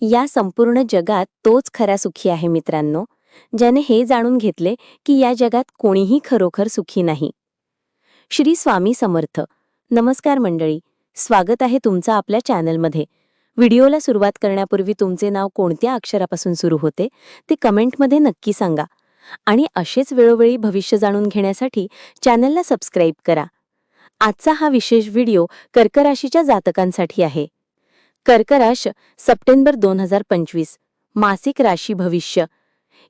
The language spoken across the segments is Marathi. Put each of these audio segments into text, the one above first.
या संपूर्ण जगात तोच खरा सुखी आहे मित्रांनो ज्याने हे जाणून घेतले की या जगात कोणीही खरोखर सुखी नाही. श्री स्वामी समर्थ. नमस्कार मंडळी स्वागत आहे तुमचं आपल्या चॅनलमध्ये. व्हिडिओला सुरुवात करण्यापूर्वी तुमचे नाव कोणत्या अक्षरापासून सुरू होते ते कमेंटमध्ये नक्की सांगा. आणि असेच वेळोवेळी भविष्य जाणून घेण्यासाठी चॅनलला सबस्क्राईब करा. आजचा हा विशेष व्हिडिओ कर्कराशीच्या जातकांसाठी आहे. कर्कराश सप्टेंबर दोन हजार पंचवीस. मासिक राशी भविष्य.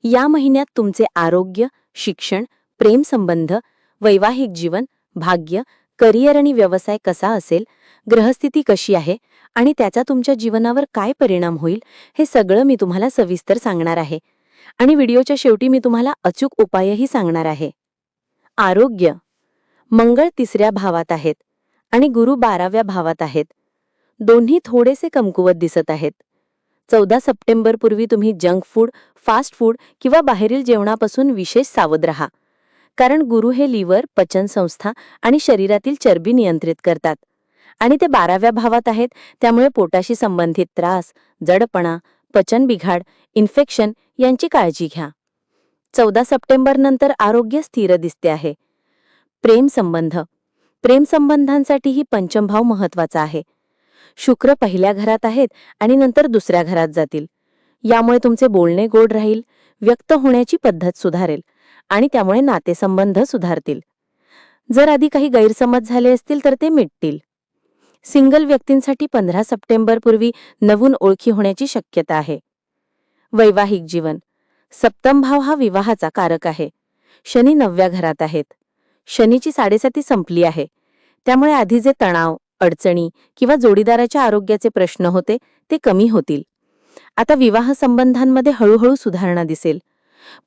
या महिन्यात तुमचे आरोग्य शिक्षण प्रेमसंबंध वैवाहिक जीवन भाग्य करिअर आणि व्यवसाय कसा असेल ग्रहस्थिती कशी आहे आणि त्याचा तुमच्या जीवनावर काय परिणाम होईल हे सगळं मी तुम्हाला सविस्तर सांगणार आहे. आणि व्हिडिओच्या शेवटी मी तुम्हाला अचूक उपायही सांगणार आहे. आरोग्य. मंगळ तिसऱ्या भावात आहेत आणि गुरु बाराव्या भावात आहेत. दोन्ही थोडेसे कमकुवत दिसत आहेत. चौदा सप्टेंबरपूर्वी तुम्ही जंक फूड फास्ट फूड किंवा बाहेरील जेवणापासून विशेष सावध राहा. कारण गुरु हे लिव्हर पचनसंस्था आणि शरीरातील चरबी नियंत्रित करतात. आणि ते बाराव्या भावात आहेत त्यामुळे पोटाशी संबंधित त्रास जडपणा पचन बिघाड इन्फेक्शन यांची काळजी घ्या. चौदा सप्टेंबर नंतर आरोग्य स्थिर दिसते आहे. प्रेम संबंध. प्रेम संबंधांसाठीही पंचमभाव महत्त्वाचा आहे. शुक्र पहिल्या घरात आहेत आणि नंतर दुसऱ्या घरात जातील. यामुळे तुमचे बोलणे गोड राहील व्यक्त होण्याची पद्धत सुधारेल आणि त्यामुळे नातेसंबंध सुधारतील. जर आधी काही गैरसमज झाले असतील तर ते मिटतील. सिंगल व्यक्तींसाठी पंधरा सप्टेंबर पूर्वी नवीन ओळखी होण्याची शक्यता आहे. वैवाहिक जीवन. सप्तम भाव हा विवाहाचा कारक आहे. शनी नवव्या घरात आहेत. शनीची साडेसाती संपली आहे. त्यामुळे आधी जे तणाव अडचणी किंवा जोडीदाराच्या आरोग्याचे प्रश्न होते ते कमी होतील. आता विवाह संबंधांमध्ये हळूहळू सुधारणा दिसेल.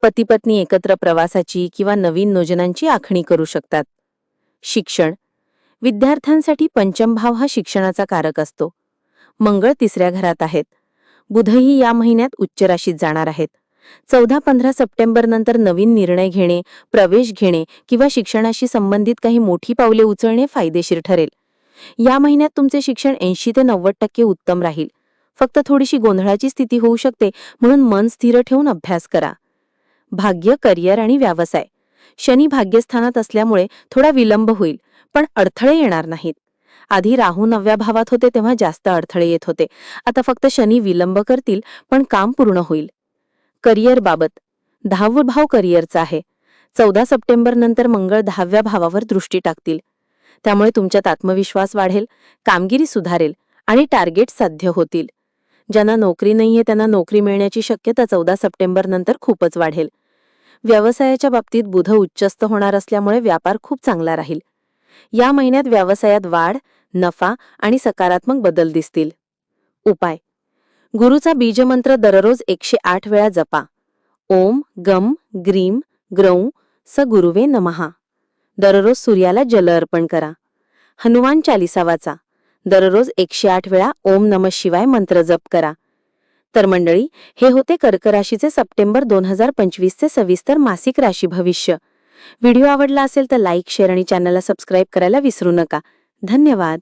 पती पत्नी एकत्र प्रवासाची किंवा नवीन योजनांची आखणी करू शकतात. शिक्षण. विद्यार्थ्यांसाठी पंचम भाव हा शिक्षणाचा कारक असतो. मंगळ तिसऱ्या घरात आहेत. बुधही या महिन्यात उच्च राशीत जाणार आहेत. चौदा पंधरा सप्टेंबर नंतर नवीन निर्णय घेणे प्रवेश घेणे किंवा शिक्षणाशी संबंधित काही मोठी पावले उचलणे फायदेशीर ठरेल. या महिन्यात तुमचे शिक्षण ऐंशी ते नव्वद टक्के उत्तम राहील. फक्त थोडीशी गोंधळाची स्थिती होऊ शकते म्हणून मन स्थिर ठेवून अभ्यास करा. भाग्य करिअर आणि व्यवसाय. शनी भाग्यस्थानात असल्यामुळे थोडा विलंब होईल पण अडथळे येणार नाहीत. आधी राहू नवव्या भावात होते तेव्हा जास्त अडथळे येत होते. आता फक्त शनी विलंब करतील पण काम पूर्ण होईल. करिअर बाबत. दहावं भाव करिअरचा आहे. चौदा सप्टेंबर नंतर मंगळ दहाव्या भावावर दृष्टी टाकतील. त्यामुळे तुमच्यात आत्मविश्वास वाढेल कामगिरी सुधारेल आणि टार्गेट साध्य होतील. ज्यांना नोकरी नाहीये त्यांना नोकरी मिळण्याची शक्यता चौदा सप्टेंबर नंतर खूपच वाढेल. व्यवसायाच्या बाबतीत बुध उच्चस्त होणार असल्यामुळे व्यापार खूप चांगला राहील. या महिन्यात व्यवसायात वाढ नफा आणि सकारात्मक बदल दिसतील. उपाय. गुरुचा बीजमंत्र दररोज एकशे आठ वेळा जपा. ओम गम ग्रीम ग्रौं स गुरुवे नमहा. दररोज सूर्याला जल अर्पण करा. हनुमान चालिसा वाचा. दररोज एकशे आठ वेळा ओम नम शिवाय मंत्र जप करा. तर मंडळी हे होते कर्कराशीचे सप्टेंबर दोन हजार पंचवीसचे सविस्तर मासिक राशी भविष्य. व्हिडिओ आवडला असेल तर लाईक शेअर आणि चॅनलला सबस्क्राईब करायला विसरू नका. धन्यवाद.